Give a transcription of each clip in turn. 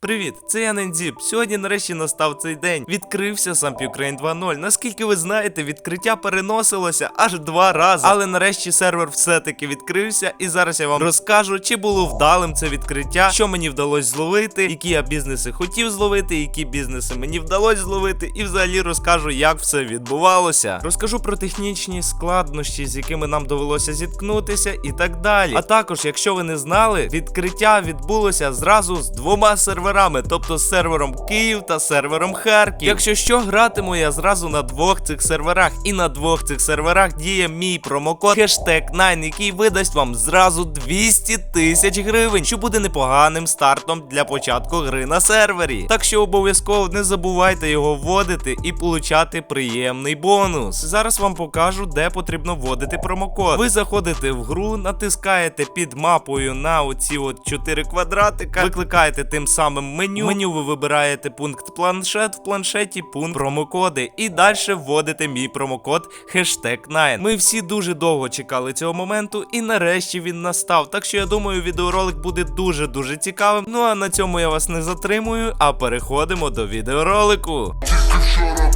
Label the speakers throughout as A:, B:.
A: Привіт, це я Нендзіп. Сьогодні нарешті настав цей день. Відкрився сам Ukraine 2.0. Наскільки ви знаєте, відкриття переносилося аж два рази. Але нарешті сервер все-таки відкрився, і зараз я вам розкажу, чи було вдалим це відкриття, що мені вдалося зловити, які я бізнеси хотів зловити, які бізнеси мені вдалося зловити, і взагалі розкажу, як все відбувалося. Розкажу про технічні складнощі, з якими нам довелося зіткнутися, і так далі. А також, якщо ви не знали, відкриття відбулося зразу з двома серверами, тобто з сервером Київ та сервером Харків. Якщо що, гратиму я зразу на двох цих серверах, і на двох цих серверах діє мій промокод хештег 9, який видасть вам зразу 200 тисяч гривень, що буде непоганим стартом для початку гри на сервері. Так що обов'язково не забувайте його вводити і получати приємний бонус. Зараз вам покажу, де потрібно вводити промокод. Ви заходите в гру, натискаєте під мапою на оці от 4 квадратика, викликаєте тим самим меню. В меню ви вибираєте пункт планшет, в планшеті пункт промокоди. І далі вводите мій промокод хештег 9. Ми всі дуже довго чекали цього моменту, і нарешті він настав. Так що я думаю, відеоролик буде дуже дуже цікавим. Ну а на цьому я вас не затримую, а переходимо до відеоролику.
B: Тільки вчора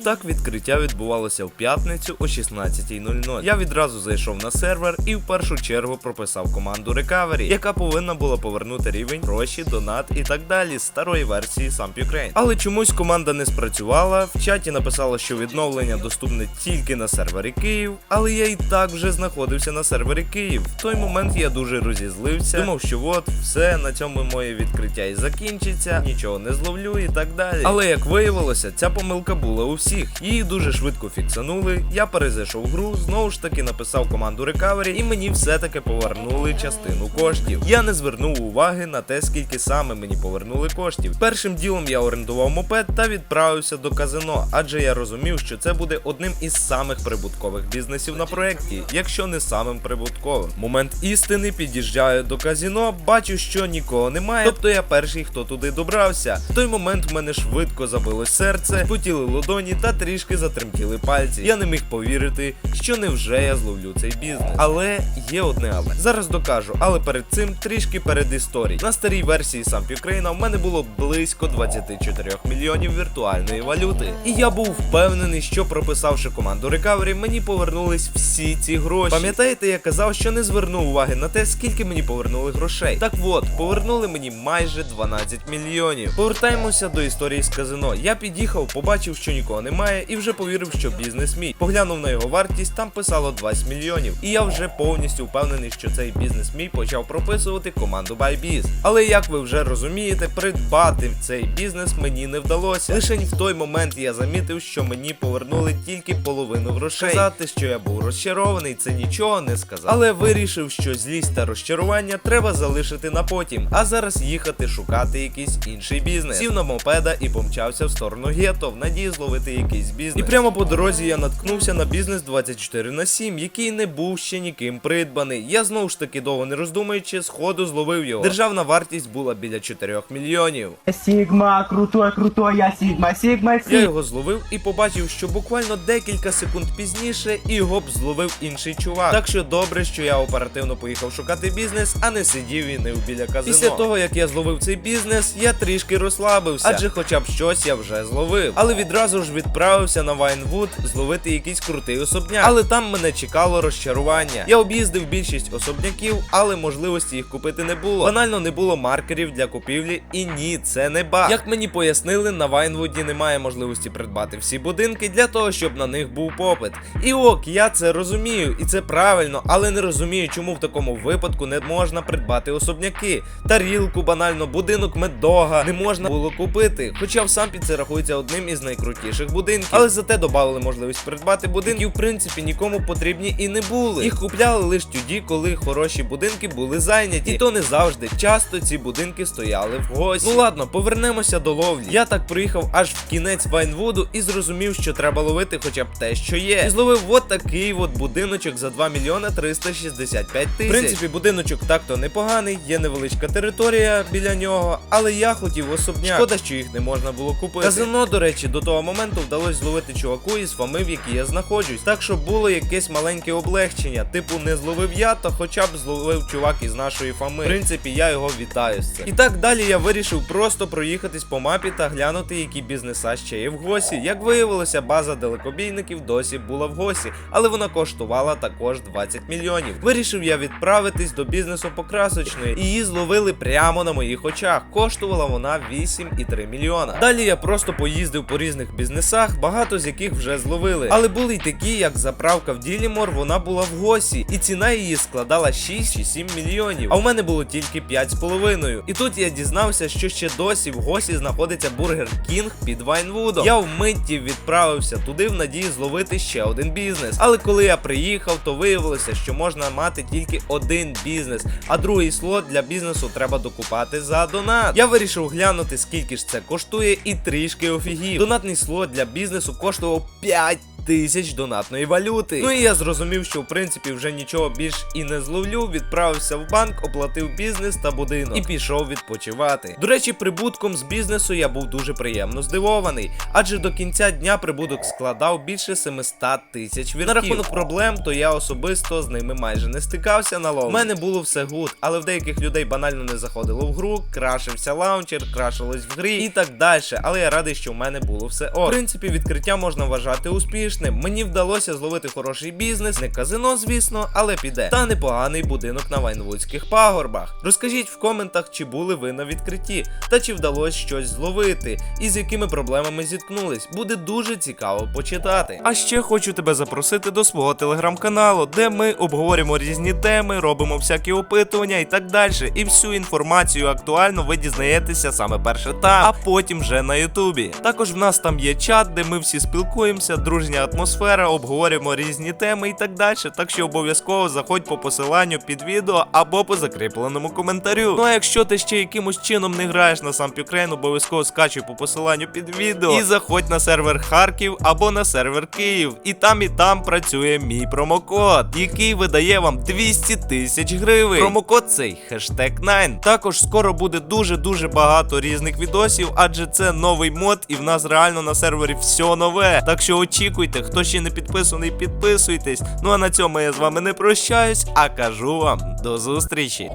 A: так відкриття відбувалося в п'ятницю о 16.00. Я відразу зайшов на сервер і в першу чергу прописав команду Recovery, яка повинна була повернути рівень, гроші, донат і так далі з старої версії Samp Ukraine. Але чомусь команда не спрацювала. В чаті написало, що відновлення доступне тільки на сервері Київ, але я і так вже знаходився на сервері Київ. В той момент я дуже розізлився. Думав, що от все на цьому моє відкриття і закінчиться, нічого не зловлю і так далі. Але як виявилося, ця помилка була у всіх. Її дуже швидко фіксанули. Я перезайшов гру, знову ж таки написав команду Recovery, і мені все-таки повернули частину коштів. Я не звернув уваги на те, скільки саме мені повернули коштів. Першим ділом я орендував мопед та відправився до казино, адже я розумів, що це буде одним із самих прибуткових бізнесів на проєкті, якщо не самим прибутковим. Момент істини під'їжджаю до казино, бачу, що нікого немає. Тобто я перший, хто туди добрався. В той момент в мене швидко забилось серце, потіли ладоні та трішки затремтіли пальці. Я не міг повірити, що невже я зловлю цей бізнес. Але є одне але. Зараз докажу, але перед цим трішки перед історією. На старій версії Samp Ukraine в мене було близько 24 мільйонів віртуальної валюти. І я був впевнений, що прописавши команду Recovery, мені повернулись всі ці гроші. Пам'ятаєте, я казав, що не звернув уваги на те, скільки мені повернули грошей. Так от, повернули мені майже 12 мільйонів. Повертаємося до історії з казино. Я під'їхав, побачив, що нікого немає, і вже повірив, що бізнес мій. Поглянув на його вартість, там писало 20 мільйонів. І я вже повністю впевнений, що цей бізнес мій почав прописувати команду ByBiz. Але як ви вже розумієте, придбати цей бізнес мені не вдалося. Лише в той момент я замітив, що мені повернули тільки половину грошей. Сказати, що я був розчарований, це нічого не сказав. Але вирішив, що злість та розчарування треба залишити на потім, а зараз їхати шукати якийсь інший бізнес. Сів на мопеда і помчався в сторону гетто в надії зловити якийсь бізнес. І прямо по дорозі я наткнувся на бізнес 24 на 7, який не був ще ніким придбаний. Я знову ж таки довго не роздумуючи, сходу зловив його. Державна вартість була біля 4 мільйонів.
C: Сигма, крутой, крутой, я Сигма, Сигма,
A: Я його зловив і побачив, що буквально декілька секунд пізніше і його б зловив інший чувак. Так що добре, що я оперативно поїхав шукати бізнес, а не сидів і нив біля казино. Після того, як я зловив цей бізнес, я трішки розслабився, адже хоча б щось я вже зловив. Але відразу ж відправився на Вайнвуд зловити якийсь крутий особняк. Але там мене чекало розчарування. Я об'їздив більшість особняків, але можливості їх купити не було. Банально не було маркерів для купівлі, і ні, це не баг. Як мені пояснили, на Вайнвуді немає можливості придбати всі будинки для того, щоб на них був попит. І ок, я це розумію, і це правильно, але не розумію, чому в такому випадку не можна придбати особняки. Тарілку, банально, будинок медога не можна було купити. Хоча в сампі це рахується одним із найкрутіших будинків. Але зате додали можливість придбати будинки, в принципі, нікому потрібні і не були. Їх купляли лише тоді, коли хороші будинки були зайняті. І то не завжди. Часто ці будинки стояли в гості. Ну ладно, повернемося до ловлі. Я так приїхав аж в кінець Вайнвуду і зрозумів, що треба ловити хоча б те, що є. І зловив от такий от будиночок за 2 мільйона 365 тисяч. В принципі, будиночок так-то непоганий, є невеличка територія біля нього, але я хотів особняк. Шкода, що їх не можна було купити. Казино, до речі, до того моменту вдалося зловити чуваку із фами, в якій я знаходжусь. Так що було якесь маленьке облегчення. Типу, не зловив я, то хоча б зловив чувак із нашої фами. В принципі, я його вітаю з цим. І так далі я вирішив просто проїхатись по мапі та глянути, які бізнеса ще є в госі. Як виявилося, база далекобійників досі була в госі, але вона коштувала також 20 мільйонів. Вирішив я відправитись до бізнесу покрасочної, і її зловили прямо на моїх очах. Коштувала вона 8,3 мільйона. Далі я просто поїздив по різних бізнесах, багато з яких вже зловили. Але були й такі, як заправка в Ділімор, вона була в госі, і ціна її складала 6 чи 7 мільйонів. А в мене було тільки 5,5. І тут я дізнався, що ще досі в госі знаходиться бургер Кінг під Вайнвудом. Я вмитті відправився туди в надії зловити ще один бізнес. Але коли я приїхав, то виявилося, що можна мати тільки один бізнес, а другий слот для бізнесу треба докупати за донат. Я вирішив глянути, скільки ж це коштує, і трішки офігів. Донатний слот для бізнесу коштував 5 тисяч донатної валюти. Ну і я зрозумів, що в принципі вже нічого більш і не зловлю. Відправився в банк, оплатив бізнес та будинок і пішов відпочивати. До речі, прибутком з бізнесу я був дуже приємно здивований, адже до кінця дня прибуток складав більше 700 тисяч вірків. На рахунок проблем, то я особисто з ними майже не стикався на лов. У мене було все гуд, але в деяких людей банально не заходило в гру, крашився лаунчер, крашилось в грі і так далі. Але я радий, що в мене було все ок. В принципі, відкриття можна вважати успішним. Мені вдалося зловити хороший бізнес, не казино, звісно, але піде. Та непоганий будинок на Вайнвудських пагорбах. Розкажіть в коментах, чи були ви на відкритті, та чи вдалося щось зловити, і з якими проблемами зіткнулись. Буде дуже цікаво почитати. А ще хочу тебе запросити до свого телеграм-каналу, де ми обговорюємо різні теми, робимо всякі опитування і так далі. І всю інформацію актуальну ви дізнаєтеся саме перше там, а потім вже на Ютубі. Також в нас там є чат, де ми всі спілкуємося, дружня атмосфера, обговорюємо різні теми і так далі. Так що обов'язково заходь по посиланню під відео або по закріпленому коментарю. Ну а якщо ти ще якимось чином не граєш на сам Ukraine, обов'язково скачуй по посиланню під відео і заходь на сервер Харків або на сервер Київ. І там і там працює мій промокод, який видає вам 200 тисяч гривень. Промокод цей хештег 9. Також скоро буде дуже дуже багато різних відосів, адже це новий мод, і в нас реально на сервері все нове. Так що очікуйте, коментуйте. Хто ще не підписаний, підписуйтесь. Ну а на цьому я з вами не прощаюсь, а кажу вам до зустрічі.